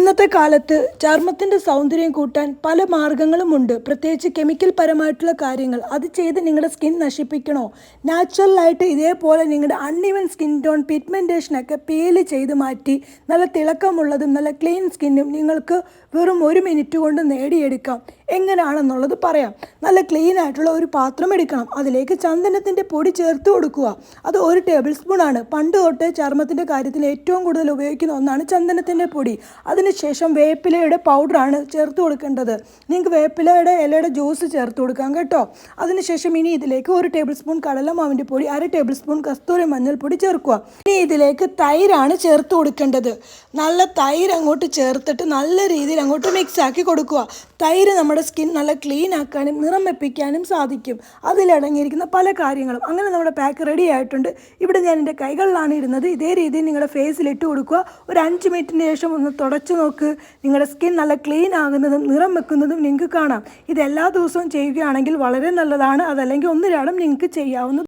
ഇന്നത്തെ കാലത്ത് ചർമ്മത്തിന്റെ സൗന്ദര്യം കൂട്ടാൻ പല മാർഗങ്ങളുമുണ്ട്. പ്രത്യേകിച്ച് കെമിക്കൽ പരമായിട്ടുള്ള കാര്യങ്ങൾ. അത് ചെയ്ത് നിങ്ങളുടെ സ്കിൻ നശിപ്പിക്കണോ? നാച്ചുറലായിട്ട് ഇതേപോലെ നിങ്ങളുടെ അൺഇവൻ സ്കിൻ ടോൺ പിഗ്മെന്റേഷനൊക്കെ പീൽ ചെയ്ത് മാറ്റി നല്ല തിളക്കമുള്ളതും നല്ല ക്ലീൻ സ്കിന്നും നിങ്ങൾക്ക് വെറും ഒരു മിനിറ്റ് കൊണ്ട് നേടിയെടുക്കാം. എങ്ങനെയാണെന്നുള്ളത് പറയാം. നല്ല ക്ലീൻ ആയിട്ടുള്ള ഒരു പാത്രം എടുക്കണം. അതിലേക്ക് ചന്ദനത്തിന്റെ പൊടി ചേർത്ത് കൊടുക്കുക. അത് ഒരു ടേബിൾ സ്പൂൺ ആണ്. പണ്ട് തൊട്ട് ചർമ്മത്തിന്റെ കാര്യത്തിൽ ഏറ്റവും കൂടുതൽ ഉപയോഗിക്കുന്ന ഒന്നാണ് ചന്ദനത്തിന്റെ പൊടി. അതിനുശേഷം വേപ്പിലയുടെ പൗഡറാണ് ചേർത്ത് കൊടുക്കേണ്ടത്. നിങ്ങൾക്ക് വേപ്പിലയുടെ ഇലയുടെ ജ്യൂസ് ചേർത്ത് കൊടുക്കാം കേട്ടോ. അതിനുശേഷം ഇനി ഇതിലേക്ക് ഒരു ടേബിൾ സ്പൂൺ കടലമാവിന്റെ പൊടി അര ടേബിൾ സ്പൂൺ കസ്തൂരി മഞ്ഞൾപ്പൊടി ചേർക്കുക. ഇനി ഇതിലേക്ക് തൈരാണ് ചേർത്ത് കൊടുക്കേണ്ടത്. നല്ല തൈര് അങ്ങോട്ട് ചേർത്തിട്ട് നല്ല രീതിയിൽ അങ്ങോട്ട് മിക്സ് ആക്കി കൊടുക്കുക. തൈര് നമ്മുടെ സ്കിൻ നല്ല ക്ലീൻ ആക്കാനും നിറം വെപ്പിക്കാനും സാധിക്കും. അതിലടങ്ങിയിരിക്കുന്ന പല കാര്യങ്ങളും. അങ്ങനെ നമ്മുടെ പാക്ക് റെഡി ആയിട്ടുണ്ട്. ഇവിടെ ഞാൻ എന്റെ കൈകളിലാണ് ഇരുന്നത് ഇതേ രീതിയിൽ നിങ്ങളുടെ ഫേസിൽ ഇട്ട് കൊടുക്കുക. ഒരു അഞ്ച് മിനിറ്റിന് ശേഷം ഒന്ന് തുടച്ചു നോക്ക്. നിങ്ങളുടെ സ്കിൻ നല്ല ക്ലീൻ ആകുന്നതും നിറം വെക്കുന്നതും നിങ്ങൾക്ക് കാണാം. ഇത് എല്ലാ ദിവസവും ചെയ്യുകയാണെങ്കിൽ വളരെ നല്ലതാണ്. അതല്ലെങ്കിൽ ഒന്നിരാടം നിങ്ങൾക്ക് ചെയ്യാവുന്നത്